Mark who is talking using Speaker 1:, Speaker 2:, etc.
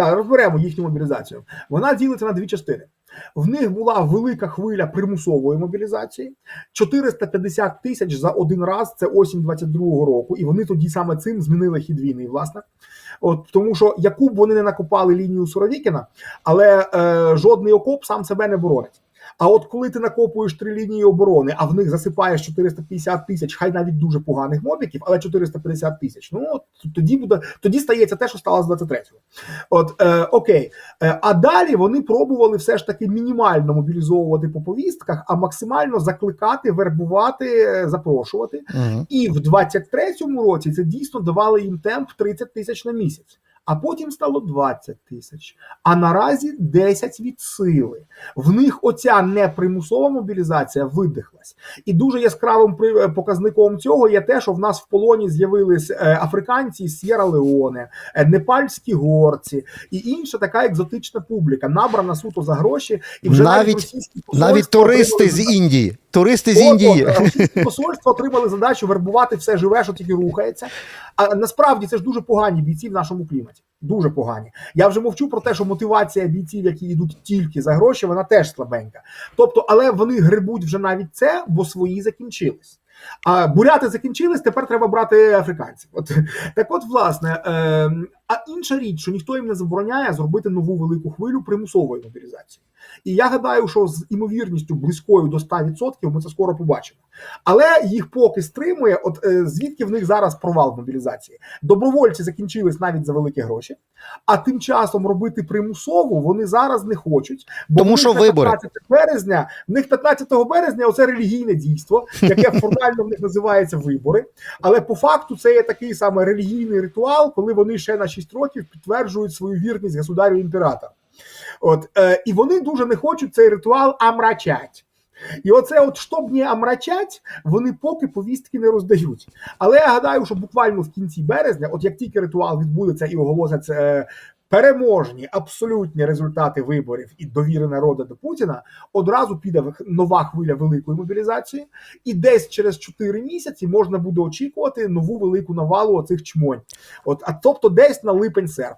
Speaker 1: розберемо їхню мобілізацію. Вона ділиться на дві частини. В них була велика хвиля примусової мобілізації 450 тисяч за один раз. Це осінь 22-го року, і вони тоді саме цим змінили хід війни. Власне, от тому, що яку б вони не накопали лінію Суровікіна, але е, жодний окоп сам себе не боронить. А от коли ти накопуєш три лінії оборони, а в них засипаєш 450 тисяч, хай навіть дуже поганих мобіків, але 450 тисяч. Ну от тоді буде тоді стається те, що сталося з 23-го. От е, окей, е, а далі вони пробували все ж таки мінімально мобілізовувати по повістках, а максимально закликати, вербувати, запрошувати.
Speaker 2: Угу.
Speaker 1: І в 23-му році це дійсно давали їм темп 30 тисяч на місяць. А потім стало 20 тисяч. А наразі 10 від сили. В них оця непримусова мобілізація видихлась. І дуже яскравим е, показником цього є те, що в нас в полоні з'явились е, африканці з Сєра Леоне, е, непальські горці і інша така екзотична публіка, набрана суто за гроші, і вже навіть,
Speaker 2: Навіть- Навіть туристи з Індії. Туристи з Індії.
Speaker 1: посольства отримали задачу вербувати все живе, що тільки рухається. А насправді це ж дуже погані бійці в нашому кліматі. Дуже погані. Я вже мовчу про те, що мотивація бійців, які йдуть тільки за гроші, вона теж слабенька. Тобто, але вони грибуть вже навіть це, бо свої закінчились. А буряти закінчились, тепер треба брати африканців. От так, от, власне, е, а інша річ, що ніхто їм не забороняє зробити нову велику хвилю примусової мобілізації. І я гадаю, що з імовірністю близькою до 100% ми це скоро побачимо. Але їх поки стримує, от е, звідки в них зараз провал в мобілізації. Добровольці закінчились навіть за великі гроші, а тим часом робити примусову вони зараз не хочуть. Бо
Speaker 2: Тому що вибори.
Speaker 1: 15 березня, в них 15 березня оце релігійне дійство, яке формально в них називається вибори. Але по факту це є такий саме релігійний ритуал, коли вони ще на 6 років підтверджують свою вірність государю імператора. От е, і вони дуже не хочуть цей ритуал амрачать. І оце, от щоб не амрачать, вони поки повістки не роздають. Але я гадаю, що буквально в кінці березня, от як тільки ритуал відбудеться і оголосять е, переможні абсолютні результати виборів і довіри народу до Путіна, одразу піде нова хвиля великої мобілізації, і десь через 4 місяці можна буде очікувати нову велику навалу оцих чмонь. От, а тобто десь на липень-серпень.